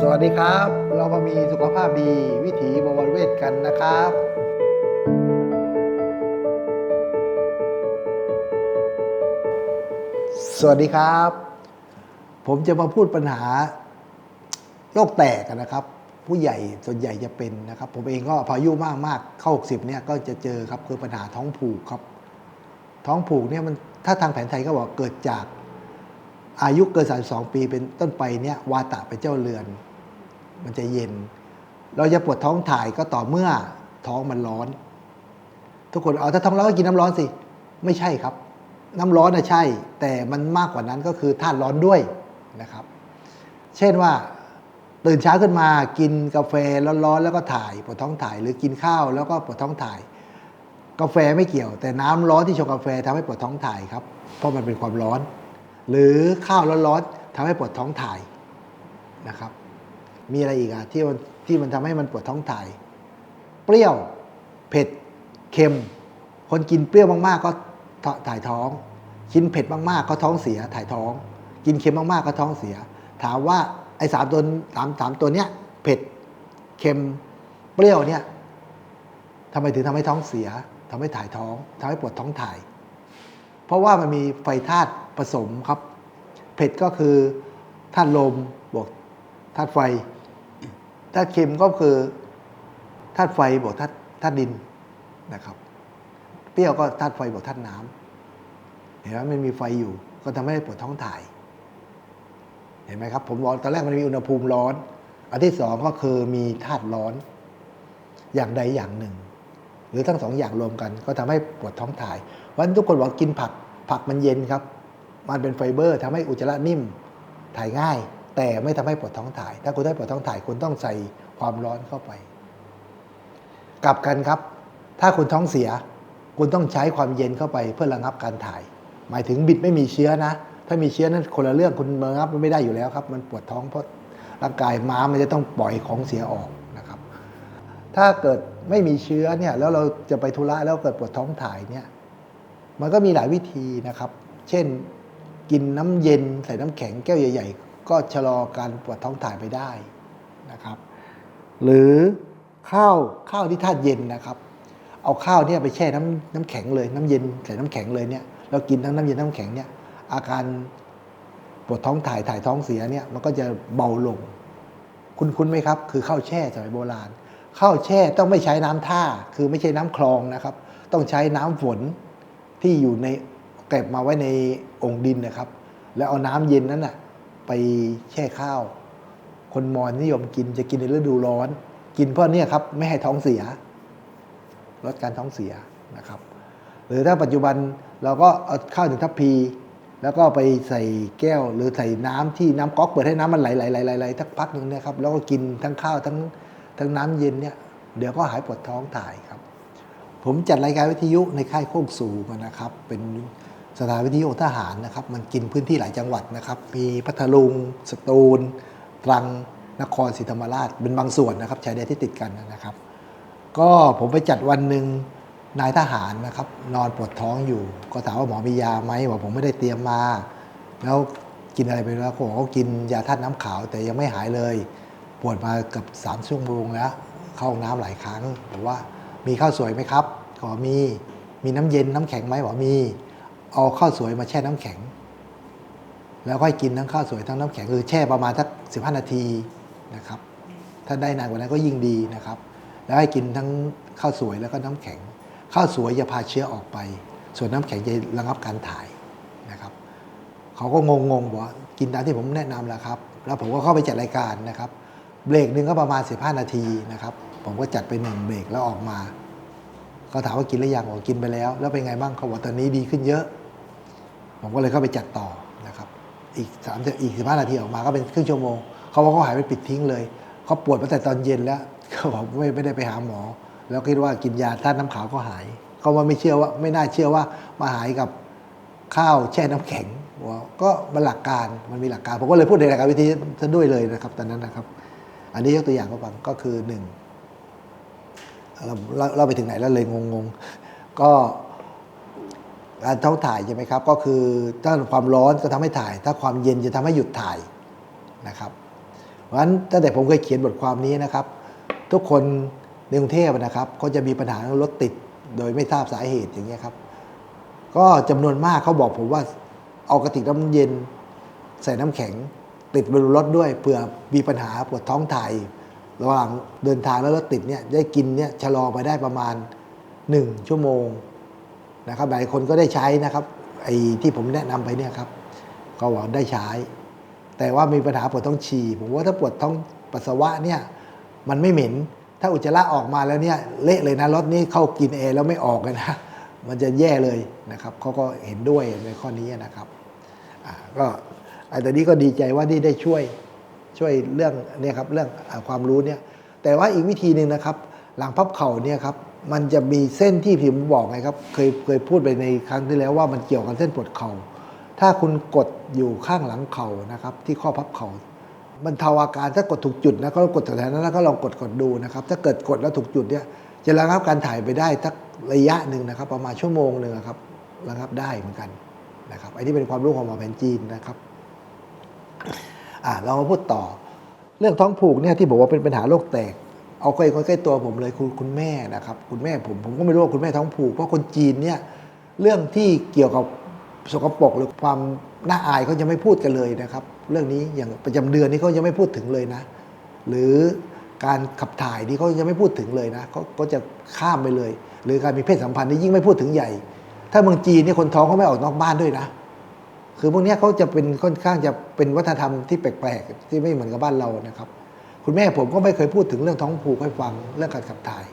สวัสดีครับ เรามามีสุขภาพดีวิถีบวรเวทกันนะครับสวัสดีครับ ผมจะมาพูดปัญหาโรคแตกนะครับ ผู้ใหญ่ส่วนใหญ่จะเป็นนะครับ ผมเองก็พออายุมากมากๆเข้า60เนี่ยก็จะเจอครับคือปัญหาท้องผูกครับ ท้องผูกเนี่ยมันถ้าทางแผนไทยก็บอกเกิดจาก อายุเกิน 32 ปีเป็นต้นไปเนี่ยวาตะเป็นเจ้าเรือน มันจะเย็น เราจะปวดท้องถ่ายก็ต่อเมื่อท้องมันร้อน ทุกคนเอาถ้าท้องร้อนก็กินน้ำร้อนสิ ไม่ใช่ครับ น้ำร้อนนะใช่ แต่มันมากกว่านั้นก็คือธาตุร้อนด้วยนะครับ เช่นว่าตื่นเช้าขึ้นมากินกาแฟร้อนๆแล้วก็ถ่ายปวดท้องถ่ายหรือกินข้าวแล้วก็ปวดท้องถ่าย กาแฟไม่เกี่ยว แต่น้ำร้อนที่ชงกาแฟทำให้ปวดท้องถ่ายครับเพราะมันเป็นความร้อน หรือข้าวร้อนๆทำให้ปวดท้องถ่ายนะครับ มีอะไรอีกอะที่มันที่มันทำให้มันปวดท้องถ่าย เปรี้ยว เผ็ด เค็ม คนกินเปรี้ยวมากๆ ก็ถ่ายท้อง กินเผ็ดมากๆ ก็ท้องเสีย ถ่ายท้อง กินเค็มมากๆ ก็ท้องเสีย ถามว่าไอ้สามตัวสามสามตัวเนี้ย เผ็ด เค็ม เปรี้ยวเนี่ยทำไมถึงทำให้ท้องเสียทำให้ถ่ายท้องทำให้ปวดท้องถ่าย เพราะว่ามันมีไฟธาตุ ผสมครับ เผ็ดก็คือธาตุลมบวกธาตุไฟธาตุเค็มก็คือธาตุไฟบวกธาตุธาตุดินนะครับ เปรี้ยวก็ธาตุไฟบวกธาตุน้ำเห็นไหมมันมีไฟอยู่ ก็ทำให้ปวดท้องถ่าย เห็นไหมครับ ผมบอกตอนแรกมันมีอุณหภูมิร้อน อันที่สองก็คือมีธาตุร้อน อย่างใดอย่างหนึ่ง หรือทั้งสองอย่างรวมกัน ก็ทำให้ปวดท้องถ่าย เพราะฉะนั้นทุกคนบอกกินผักผักมันเย็นครับ มันเป็นไฟเบอร์ทำให้อุจจาระนิ่มถ่ายง่าย แต่ไม่ทำให้ปวดท้องถ่าย ถ้าคุณได้ปวดท้องถ่ายคุณต้องใส่ความร้อนเข้าไป กลับกันครับ ถ้าคุณท้องเสีย คุณต้องใช้ความเย็นเข้าไปเพื่อระงับการถ่าย หมายถึงบิดไม่มีเชื้อนะ ถ้ามีเชื้อนั้นคนละเรื่องคุณระงับมันไม่ได้อยู่แล้วครับ มันปวดท้องเพราะร่างกายม้ามันจะต้องปล่อยของเสียออกนะครับ ถ้าเกิดไม่มีเชื้อเนี่ยแล้วเราจะไปธุระแล้วเกิดปวดท้องถ่ายเนี่ยมันก็มีหลายวิธีนะครับ เช่น กินน้ำเย็นใส่น้ำแข็งแก้วใหญ่ ๆ ก็ชะลอการปวดท้องถ่ายไปได้นะครับ หรือข้าวข้าวที่ธาตุเย็นนะครับ เอาข้าวเนี่ยไปแช่น้ำน้ำแข็งเลย น้ำเย็นใส่น้ำแข็งเลยเนี่ยเรากินทั้งน้ำเย็นน้ำแข็งเนี่ยอาการปวดท้องถ่ายถ่ายท้องเสียเนี่ยมันก็จะเบาลง คุณคุณไหมครับ คือข้าวแช่สมัยโบราณข้าวแช่ต้องไม่ใช้น้ำท่า คือไม่ใช่น้ำคลองนะครับ ต้องใช้น้ำฝนที่อยู่ใน เก็บมาไว้ในองค์ดินนะครับ แล้วเอาน้ำเย็นนั้นน่ะไปแช่ข้าว คนมอญนิยมกินจะกินในฤดูร้อน กินเพราะเนี่ยครับไม่ให้ท้องเสีย ลดการท้องเสียนะครับ หรือถ้าปัจจุบันเราก็เอาข้าวถึงทัพพี แล้วก็ไปใส่แก้ว หรือใส่น้ำที่น้ำก๊อกเปิดให้น้ำมันไหลไหลไหลไหลไหลสักพักหนึ่งนะครับ แล้วก็กินทั้งข้าวทั้งทั้งน้ำเย็นเนี่ยเดี๋ยวก็หายปวดท้องถ่ายครับ ผมจัดรายการวิทยุในค่ายโคกสูงนะครับ เป็น สถานวิทยุของทหารนะครับมันกินพื้นที่หลายจังหวัดนะครับมีพัทลุง สตูล ตรังนครศรีธรรมราชเป็นบางส่วนนะครับชายแดนที่ติดกันนะครับ ก็ผมไปจัดวันหนึ่งนายทหารนะครับนอนปวดท้องอยู่ ก็ถามว่าหมอมียาไหมบอกผมไม่ได้เตรียมมา แล้วกินอะไรไปแล้วเขาบอกเขากินยาธาตุน้ำขาวแต่ยังไม่หายเลย ปวดมาเกือบสามชั่วโมงแล้ว เข้าห้องน้ำหลายครั้งบอกว่ามีข้าวสวยไหมครับขอมีมีน้ำเย็นน้ำแข็งไหมบอกมี เอาข้าวสวยมาแช่น้ำแข็ง แล้วก็ให้กินทั้งข้าวสวยทั้งน้ำแข็งคือแช่ประมาณสักสิบห้านาทีนะครับ ถ้าได้นานกว่านั้นก็ยิ่งดีนะครับ แล้วให้กินทั้งข้าวสวยแล้วก็น้ำแข็ง ข้าวสวยจะพาเชื้อออกไป ส่วนน้ำแข็งจะระงับการถ่ายนะครับ เขาก็งงๆบอกว่ากินตามที่ผมแนะนำแล้วครับ แล้วผมก็เข้าไปจัดรายการนะครับ เบรกหนึ่งก็ประมาณ 15 นาทีนะครับ ผมก็จัดไปหนึ่งเบรกแล้วออกมา เขาถามว่ากินหรือยังบอกกินไปแล้ว แล้วเป็นไงบ้างเขาบอกตอนนี้ดีขึ้นเยอะ ผมก็เลยเข้าไปจัดต่อนะครับอีกสามอีกสิบห้านาทีออกมาก็เป็นครึ่งชั่วโมงเขาบอกเขาหายไปปิดทิ้งเลยเขาปวดมาแต่ตอนเย็นแล้วเขาบอกไม่ไม่ได้ไปหาหมอ แล้วคิดว่ากินยาต้านน้ำขาวก็หายเขาว่าไม่เชื่อว่าไม่น่าเชื่อว่ามาหายกับข้าวแช่น้ำแข็งวก็มันหลักการมันมีหลักการผมก็เลยพูดในรายการวิทยุซะด้วยเลยนะครับตอนนั้นนะครับ อันนี้ยกตัวอย่างก็ฟังก็คือหนึ่ง เราเราเราไปถึงไหนแล้วเลยงงๆ ก็การท้องถ่ายใช่ไหมครับ ก็คือถ้าความร้อนก็ทำให้ถ่าย ถ้าความเย็นจะทำให้หยุดถ่ายนะครับ เพราะฉะนั้นตั้งแต่ผมเคยเขียนบทความนี้นะครับ ทุกคนในกรุงเทพนะครับก็จะมีปัญหารถติดโดยไม่ทราบสาเหตุอย่างเงี้ยครับ ก็จำนวนมากเขาบอกผมว่าเอากระติกน้ำเย็น ใส่น้ำแข็ง ติดบนรถด้วยเผื่อมีปัญหาปวดท้องถ่าย ระหว่างเดินทางแล้วรถติดเนี่ยได้กินเนี่ยชะลอไปได้ประมาณ 1 ชั่วโมงนะครับหลายคนก็ได้ใช้นะครับไอ้ที่ผมแนะนำไปเนี่ยครับก็หวังได้ใช้ แต่ว่ามีปัญหาปวดท้องฉี่ผมว่าถ้าปวดท้องปัสสาวะเนี่ยมันไม่เหม็น ถ้าอุจจาระออกมาแล้วเนี่ยเละเลยนะรถนี้เข้ากินเอแล้วไม่ออกเลยนะมันจะแย่เลยนะครับเขาก็เห็นด้วยในข้อนี้นะครับก็ไอ้ตอนนี้ก็ดีใจว่าที่ได้ช่วย ช่วยเรื่องเนี่ยครับเรื่องความรู้เนี่ยแต่ว่าอีกวิธีหนึ่งนะครับ หลังพับเข่าเนี่ยครับมันจะมีเส้นที่ผมบอกไงครับเคยเคยพูดไปในครั้งที่แล้วว่ามันเกี่ยวกับเส้นปวดเข่าถ้าคุณกดอยู่ข้างหลังเข่านะครับ ที่ข้อพับเข่ามันเทาอาการถ้ากดถูกจุดนะก็กดแถวนั้นแล้วก็ลองกดกดดูนะครับ ถ้าเกิดกดแล้วถูกจุดเนี่ยจะระงับการถ่ายไปได้ทักระยะหนึ่งนะครับ ประมาณชั่วโมงหนึ่งครับระงับได้เหมือนกันนะครับไอันนี้เป็นความรู้ของหมอแผนจีนนะครับ อ่าเรามาพูดต่อ เรื่องท้องผูกเนี่ยที่บอกว่าเป็นปัญหาโรคแตก เอาใกล้ใกล้ตัวผมเลยคุณคุณแม่นะครับคุณแม่ผมผมก็ไม่รู้ว่าคุณแม่ท้องผูกเพราะคนจีนเนี่ยเรื่องที่เกี่ยวกับสกปรกหรือความน่าอายเขาจะไม่พูดกันเลยนะครับ เรื่องนี้อย่างประจำเดือนนี่เขายังไม่พูดถึงเลยนะ หรือการขับถ่ายนี่เขายังไม่พูดถึงเลยนะเขาก็จะข้ามไปเลย หรือการมีเพศสัมพันธ์นี่ยิ่งไม่พูดถึงใหญ่ ถ้าเมืองจีนเนี่ยคนท้องเขาไม่ออกนอกบ้านด้วยนะ คือพวกนี้เขาจะเป็นค่อนข้างจะเป็นวัฒนธรรมที่แปลกๆที่ไม่เหมือนกับบ้านเรานะครับ คุณแม่ผมก็ไม่เคยพูดถึงเรื่องท้องผูกให้ฟังเรื่องการขับถ่าย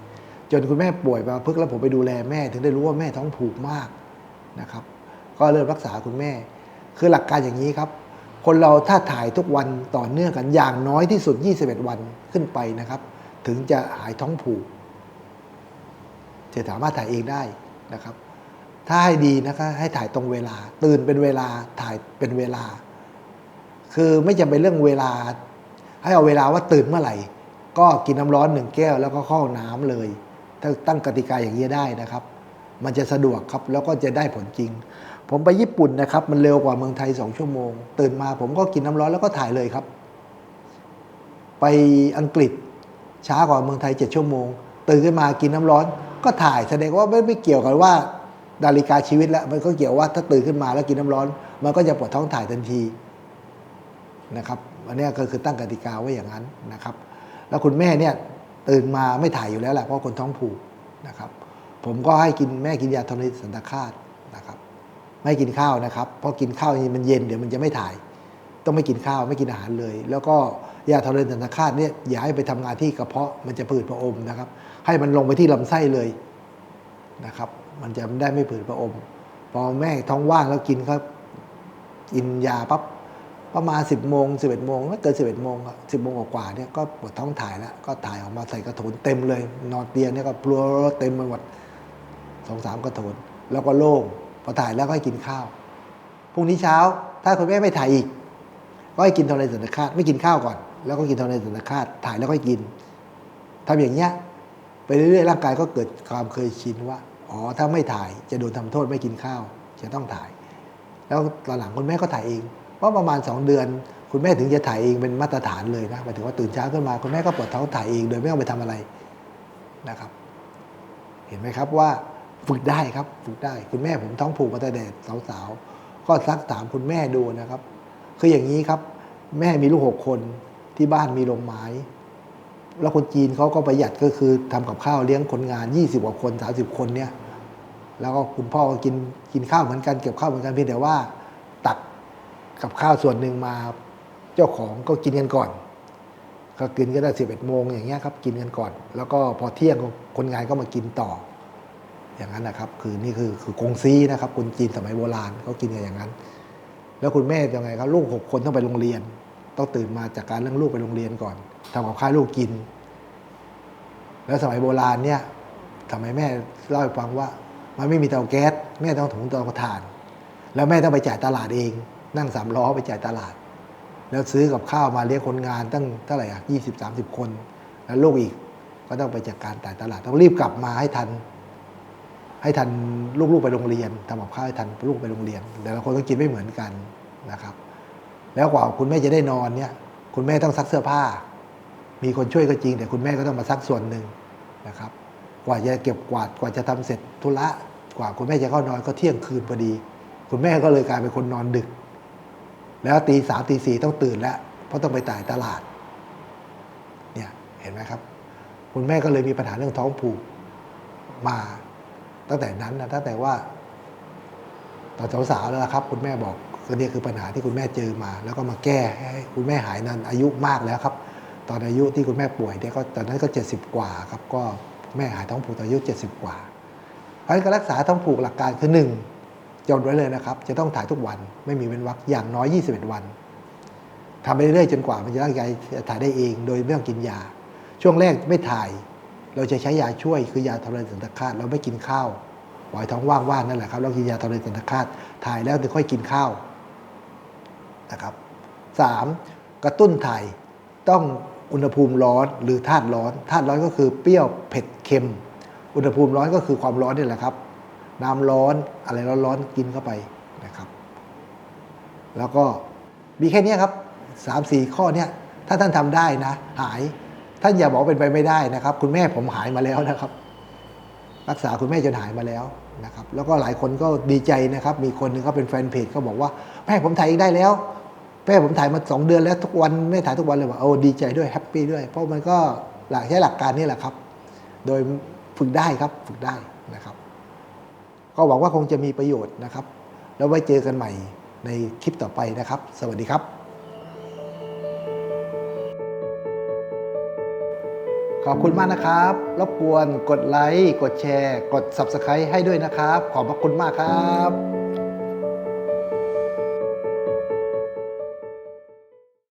จนคุณแม่ป่วยมาพึกษ์แล้วผมไปดูแลแม่ ถึงได้รู้ว่าแม่ท้องผูกมากนะครับ ก็เริ่มรักษาคุณแม่ คือหลักการอย่างนี้ครับ คนเราถ้าถ่ายทุกวันต่อเนื่องกันอย่างน้อยที่สุด 21 วันขึ้นไปนะครับ ถึงจะหายท้องผูกจะสามารถถ่ายเองได้นะครับ ถ้าให้ดีนะคะให้ถ่ายตรงเวลา ตื่นเป็นเวลาถ่ายเป็นเวลา คือไม่จำเป็นเรื่องเวลา ให้เอาเวลาว่าตื่นเมื่อไหร่ ก็กินน้ำร้อนหนึ่งแก้วแล้วก็เข้าห้องน้ำเลย ถ้าตั้งกติกาอย่างนี้ได้นะครับ มันจะสะดวกครับแล้วก็จะได้ผลจริง ผมไปญี่ปุ่นนะครับ มันเร็วกว่าเมืองไทยสองชั่วโมง ตื่นมาผมก็กินน้ำร้อนแล้วก็ถ่ายเลยครับ ไปอังกฤษช้ากว่าเมืองไทยเจ็ดชั่วโมง ตื่นขึ้นมากินน้ำร้อน ก็ถ่ายแสดงว่าไม่ไม่เกี่ยวกับว่า นาฬิกาชีวิตแล้ว มันก็เกี่ยวว่าถ้าตื่นขึ้นมาแล้วกินน้ำร้อน มันก็จะปวดท้องถ่ายทันทีนะครับอันนี้ก็คือตั้งกติกาไว้อย่างนั้นนะครับ แล้วคุณแม่เนี่ยตื่นมาไม่ถ่ายอยู่แล้วแหละเพราะคนท้องผูกนะครับ ผมก็ให้กินแม่กินยาทรณีสันตคาตนะครับ ไม่กินข้าวนะครับ เพราะกินข้าวนี่มันเย็นเดี๋ยวมันจะไม่ถ่าย ต้องไม่กินข้าวไม่กินอาหารเลย แล้วก็ยาทรณีสันตคาตเนี่ยอย่าให้ไปทำงานที่กระเพาะมันจะผืดพระอมนะครับ ให้มันลงไปที่ลำไส้เลยนะครับ มันจะได้ไม่ผืดพระอม พอแม่ท้องว่างแล้วกินครับกินยาปั๊บประมาณ 10บโมงสิบเอ็ดโมงไม่เกินสิบเอ็ดโมงสิบโมงกว่าเนี่ยก็ปวดท้องถ่ายแล้ว ก็ถ่ายออกมาใส่กระโถนเต็มเลย นอนเตียงเนี่ยก็พลัวเต็มไปหมดสองสามกระโถน แล้วก็โล่งพอถ่ายแล้วก็ให้กินข้าวพรุ่งนี้เช้า ถ้าคุณแม่ไม่ถ่ายอีก ก็ให้กินทรณีสันคาตไม่กินข้าวก่อน แล้วก็กินทรณีสันคาตถ่ายแล้วก็กินทำอย่างเงี้ยไปเรื่อยๆร่างกายก็เกิดความเคยชินว่า อ๋อถ้าไม่ถ่ายจะโดนทำโทษไม่กินข้าว จะต้องถ่าย แล้วตอนหลังคุณแม่ก็ถ่ายเองเพราะประมาณ 2 เดือน คุณแม่ถึงจะถ่ายเองเป็นมาตรฐานเลยนะหมายถึงว่าตื่นเช้าขึ้นมา คุณแม่ก็ปวดท้องถ่ายเองโดยไม่ต้องไปทำอะไรนะครับ เห็นไหมครับว่าฝึกได้ครับฝึกได้ คุณแม่ผมท้องผูกมาแต่เด็กสาวๆก็ซักถามคุณแม่ดูนะครับ คืออย่างนี้ครับ แม่มีลูกหกคนที่บ้านมีโรงไม้แล้วคนจีนเขาก็ประหยัดก็คือทำกับข้าวเลี้ยงคนงาน 20กว่าคน 30 คนเนี่ย แล้วก็คุณพ่อก็กินกินข้าวเหมือนกันเก็บข้าวเหมือนกันเพียงแต่ว่า ตักกับข้าวส่วนหนึ่งมาเจ้าของก็กินกันก่อนก็กินก็ได้สิบเอ็ดโมงอย่างเงี้ยครับกินกันก่อน แล้วก็พอเที่ยงคนงานก็มากินต่อ อย่างนั้นนะครับ คือนี่คือคือกงซีนะครับคนจีนสมัยโบราณเขากินกันอย่างนั้น แล้วคุณแม่ยังไงครับลูกหกคนต้องไปโรงเรียน ต้องตื่นมาจากการเรื่องลูกไปโรงเรียนก่อนทำกับข้าวลูกกิน แล้วสมัยโบราณเนี่ยสมัยแม่เล่าให้ฟังว่า มันไม่มีเตาแก๊สแม่ต้องถุงเตาถ่าน แล้วแม่ต้องไปจ่ายตลาดเอง นั่งสามล้อไปจ่ายตลาด แล้วซื้อกับข้าวมาเลี้ยงคนงานตั้งเท่าไหร่อะยี่สิบสามสิบคน แล้วลูกอีกก็ต้องไปจัดการจ่ายตลาด ต้องรีบกลับมาให้ทัน ให้ทันลูกๆไปโรงเรียนทำกับข้าวให้ทันลูกไปโรงเรียนแต่ละคนต้องกินไม่เหมือนกันนะครับ แล้วกว่าคุณแม่จะได้นอนเนี่ย คุณแม่ต้องซักเสื้อผ้า มีคนช่วยก็จริง แต่คุณแม่ก็ต้องมาซักส่วนหนึ่งนะครับ กว่าจะเก็บกวาดกว่าจะทำเสร็จธุระกว่าคุณแม่จะเข้านอนก็เที่ยงคืนพอดี คุณแม่ก็เลยกลายเป็นคนนอนดึก แล้วตีสามตีสี่ต้องตื่นแล้ว เพราะต้องไปจ่ายตลาด เนี่ยเห็นไหมครับ คุณแม่ก็เลยมีปัญหาเรื่องท้องผูกมาตั้งแต่นั้นนะตั้งแต่ว่าตอนสาวๆแล้วครับ คุณแม่บอกก็นี่คือปัญหาที่คุณแม่เจอมา แล้วก็มาแก้ให้คุณแม่หายนั้นอายุมากแล้วครับ ตอนอายุที่คุณแม่ป่วยเนี่ยก็ตอนนั้นก็70กว่าครับก็ แม่หายท้องผูกตอนอายุ 70 กว่า เพราะการรักษาท้องผูกหลักการคือหนึ่งจดไว้เลยนะครับ จะต้องถ่ายทุกวันไม่มีเว้นวรรคอย่างน้อย 21 วันทำไปเรื่อยๆจนกว่ามันจะร่างกายจะถ่ายได้เองโดยไม่ต้องกินยา ช่วงแรกไม่ถ่าย เราจะใช้ยาช่วยคือยาทำลายสันตคาตเราไม่กินข้าวปล่อยท้องว่างๆนั่นแหละครับเรากินยาทำลายสันตคาตถ่ายแล้วถึงค่อยกินข้าวนะครับสามกระตุ้นถ่ายต้อง อุณหภูมิร้อนหรือธาตุร้อนธาตุร้อนก็คือเปรี้ยวเผ็ดเค็ม อุณหภูมิร้อนก็คือความร้อนนี่แหละครับ น้ำร้อนอะไรร้อนๆกินเข้าไปนะครับ แล้วก็มีแค่นี้ครับสามสี่ข้อเนี้ยถ้าท่านทำได้นะ หายท่านอย่าบอกเป็นไปไม่ได้นะครับ คุณแม่ผมหายมาแล้วนะครับ รักษาคุณแม่จนหายมาแล้วนะครับ แล้วก็หลายคนก็ดีใจนะครับ มีคนหนึ่งเขาเป็นแฟนเพจเขาบอกว่าแม่ผมถ่ายเองได้แล้ว แม่ผมถ่ายมาสองเดือนแล้วทุกวันแม่ถ่ายทุกวันเลยว่าโอ้ดีใจด้วยแฮปปี้ด้วย เพราะมันก็หลักใช้หลักการนี่แหละครับ โดยฝึกได้ครับฝึกได้นะครับ ก็หวังว่าคงจะมีประโยชน์นะครับ แล้วไว้เจอกันใหม่ในคลิปต่อไปนะครับ สวัสดีครับ ขอบคุณมากนะครับ รบกวนกดไลค์ กดแชร์ กด Subscribe ให้ด้วยนะครับ ขอบพระคุณมากครับ